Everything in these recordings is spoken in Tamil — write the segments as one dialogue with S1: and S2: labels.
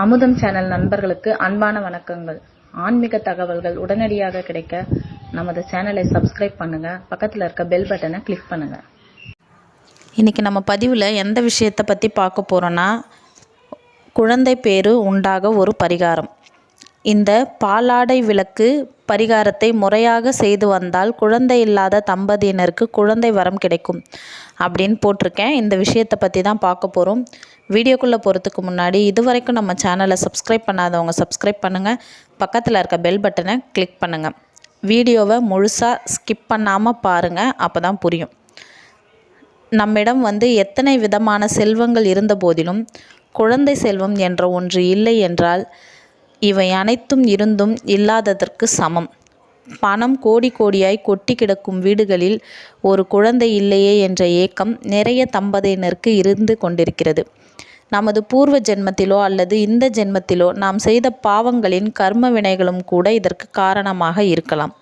S1: அமுதம் சேனல் நண்பர்களுக்கு அன்பான வணக்கங்கள். ஆன்மீக தகவல்கள் உடனடியாக கிடைக்க நமது சேனலை சப்ஸ்கிரைப் பண்ணுங்க. பக்கத்தில் இருக்க பெல் பட்டனை கிளிக் பண்ணுங்க.
S2: இன்றைக்கி நம்ம பதிவில் எந்த விஷயத்தை பற்றி பார்க்க போகிறோன்னா குழந்தை பேரு உண்டாக ஒரு பரிகாரம். இந்த பாலாடை விளக்கு பரிகாரத்தை முறையாக செய்து வந்தால் குழந்தை இல்லாத தம்பதியினருக்கு குழந்தை வரம் கிடைக்கும் அப்படின்னு போட்டிருக்கேன். இந்த விஷயத்தை பற்றி தான் பார்க்க போகிறோம் வீடியோக்குள்ளே போகிறதுக்கு முன்னாடி இது வரைக்கும் நம்ம சேனலை சப்ஸ்கிரைப் பண்ணாதவங்க சப்ஸ்கிரைப் பண்ணுங்கள் பக்கத்தில் இருக்க பெல் பட்டனை கிளிக் பண்ணுங்கள் வீடியோவை முழுசாக ஸ்கிப் பண்ணாமல் பாருங்கள் அப்போ தான் புரியும். நம்மிடம் வந்து எத்தனை விதமான செல்வங்கள் இருந்த போதிலும் குழந்தை செல்வம் என்ற ஒன்று இல்லை என்றால் இவை அனைத்தும் இருந்தும் இல்லாததற்கு சமம். பணம் கோடி கோடியாய் கொட்டி கிடக்கும் வீடுகளில் ஒரு குழந்தை இல்லையே என்ற ஏக்கம் நிறைய தம்பதியினருக்கு இருந்து கொண்டிருக்கிறது. நமது பூர்வ ஜென்மத்திலோ அல்லது இந்த ஜென்மத்திலோ நாம் செய்த பாவங்களின் கர்ம வினைகளும் கூட இதற்கு காரணமாக இருக்கலாம்.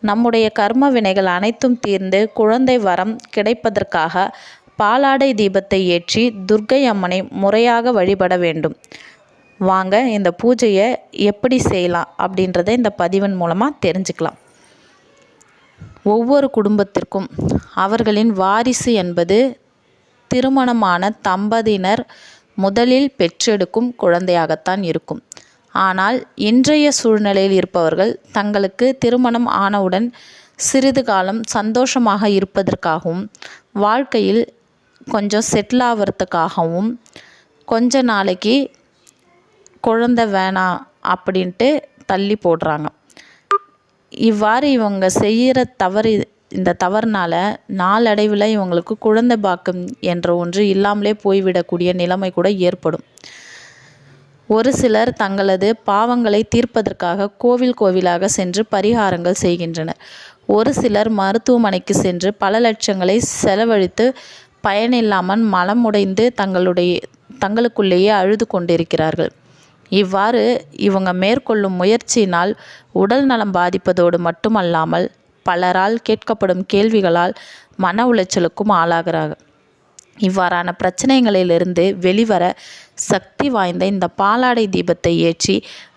S2: நம்முடைய கர்ம வினைகள் அனைத்தும் தீர்ந்து குழந்தை வரம் கிடைப்பதற்காக பாலாடை தீபத்தை ஏற்றி துர்க்கை அம்மனை முறையாக வழிபட வேண்டும். வாங்க இந்த பூஜையை எப்படி செய்யலாம் அப்படின்றத இந்த பதிவின் மூலமாக தெரிஞ்சுக்கலாம். ஒவ்வொரு குடும்பத்திற்கும் அவர்களின் வாரிசு என்பது திருமணமான தம்பதியினர் முதலில் பெற்றெடுக்கும் குழந்தையாகத்தான் இருக்கும். ஆனால் இன்றைய சூழ்நிலையில் இருப்பவர்கள் தங்களுக்கு திருமணம் ஆனவுடன் சிறிது காலம் சந்தோஷமாக இருப்பதற்காகவும் வாழ்க்கையில் கொஞ்சம் செட்டில் ஆகிறதுக்காகவும் கொஞ்ச நாளைக்கு குழந்தை வேணாம் அப்படின்ட்டு தள்ளி போடுறாங்க. இவ்வாறு இவங்க செய்கிற தவறு இந்த தவறுனால் நாளடைவில் இவங்களுக்கு குழந்தை பாக்கம் என்ற ஒன்று இல்லாமலே போய்விடக்கூடிய நிலைமை கூட ஏற்படும். ஒரு சிலர் தங்களது பாவங்களை தீர்ப்பதற்காக கோவில் கோவிலாக சென்று பரிகாரங்கள் செய்கின்றனர். ஒரு சிலர் மருத்துவமனைக்கு சென்று பல லட்சங்களை செலவழித்து பயனில்லாமல் மலமுடைந்து தங்களுடைய தங்களுக்குள்ளேயே அழுது கொண்டிருக்கிறார்கள். இவ்வாறு இவங்க மேற்கொள்ளும் முயற்சியினால் உடல் நலம் பாதிப்பதோடு மட்டுமல்லாமல் பலரால் கேட்கப்படும் கேள்விகளால் மன உளைச்சலுக்கும் ஆளாகிறார்கள் இவ்வாறான பிரச்சனைகளிலிருந்து வெளிவர சக்தி வாய்ந்த இந்த பாலாடை தீபத்தை ஏற்றி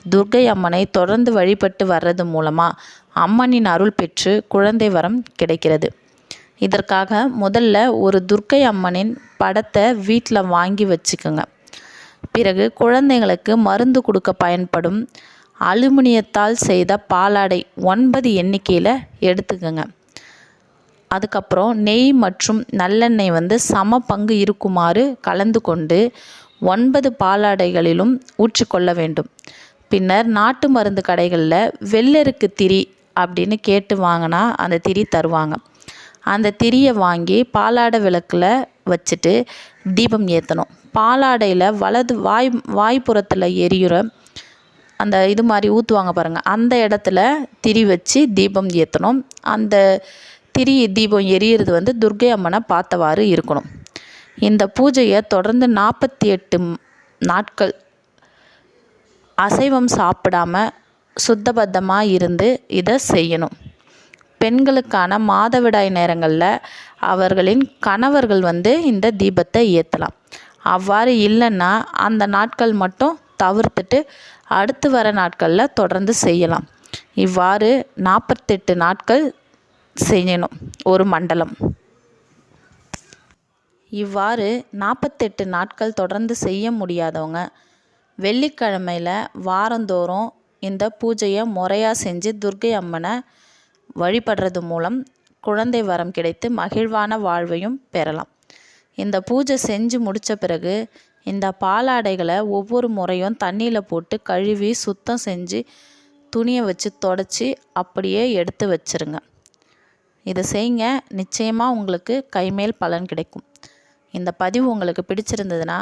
S2: துர்கை அம்மனை தொடர்ந்து வழிபட்டு வர்றது மூலமாக அம்மனின் அருள் பெற்று குழந்தை வரம் கிடைக்கிறது. இதற்காக முதல்ல ஒரு துர்க்கை அம்மனின் படத்தை வீட்டில் வாங்கி வச்சுக்கோங்க. பிறகு குழந்தைங்களுக்கு மருந்து கொடுக்க பயன்படும் அலுமினியத்தால் செய்த பாலாடை ஒன்பது எண்ணிக்கையில் எடுத்துக்கோங்க. அதுக்கப்புறம் நெய் மற்றும் நல்லெண்ணெய் வந்து சம பங்கு இருக்குமாறு கலந்து கொண்டு ஒன்பது பாலாடைகளிலும் ஊற்றிக்கொள்ள வேண்டும். பின்னர் நாட்டு மருந்து கடைகளில் வெள்ளருக்கு திரி அப்படின்னு கேட்டு வாங்கினா அந்த திரி தருவாங்க. அந்த திரியை வாங்கி பாலாடை விளக்கில் வச்சுட்டு தீபம் ஏற்றணும் பாலாடையில் வலது வாய் வாய்ப்புறத்தில் எரியுற அந்த இது மாதிரி ஊற்றுவாங்க பாருங்கள் அந்த இடத்துல திரி வச்சு தீபம் ஏற்றணும் அந்த திரி தீபம் எரியிறது வந்து துர்கை அம்மனை பார்த்தவாறு இருக்கணும். இந்த பூஜையை தொடர்ந்து நாற்பத்தி எட்டு நாட்கள் அசைவம் சாப்பிடாம சுத்தபத்தமாக இருந்து இதை செய்யணும். பெண்களுக்கான மாதவிடாய் நேரங்களில் அவர்களின் கணவர்கள் வந்து இந்த தீபத்தை ஏற்றலாம் அவ்வாறு இல்லைன்னா அந்த நாட்கள் மட்டும் தவிர்த்துட்டு அடுத்து வர நாட்களில் தொடர்ந்து செய்யலாம். இவ்வாறு நாற்பத்தெட்டு நாட்கள் செய்யணும் ஒரு மண்டலம். இவ்வாறு நாற்பத்தெட்டு நாட்கள் தொடர்ந்து செய்ய முடியாதவங்க வெள்ளிக்கிழமையில் வாரந்தோறும் இந்த பூஜையை முறையாக செஞ்சு துர்கை அம்மனை வழிபடுறது மூலம் குழந்தை வரம் கிடைத்து மகிழ்வான வாழ்வையும் பெறலாம். இந்த பூஜை செஞ்சு முடித்த பிறகு இந்த பாலாடைகளை ஒவ்வொரு முறையும் தண்ணியில் போட்டு கழுவி சுத்தம் செஞ்சு துணியை வச்சு தொடச்சி அப்படியே எடுத்து வச்சுருங்க. இதை செய்யுங்க. நிச்சயமாக உங்களுக்கு கைமேல் பலன் கிடைக்கும். இந்த பதிவு உங்களுக்கு பிடிச்சிருந்ததுன்னா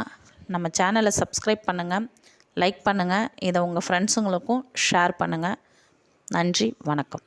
S2: நம்ம சேனலை சப்ஸ்கிரைப் பண்ணுங்கள் லைக் பண்ணுங்கள் இதை உங்கள் ஃப்ரெண்ட்ஸுங்களுக்கும் ஷேர் பண்ணுங்கள் நன்றி வணக்கம்.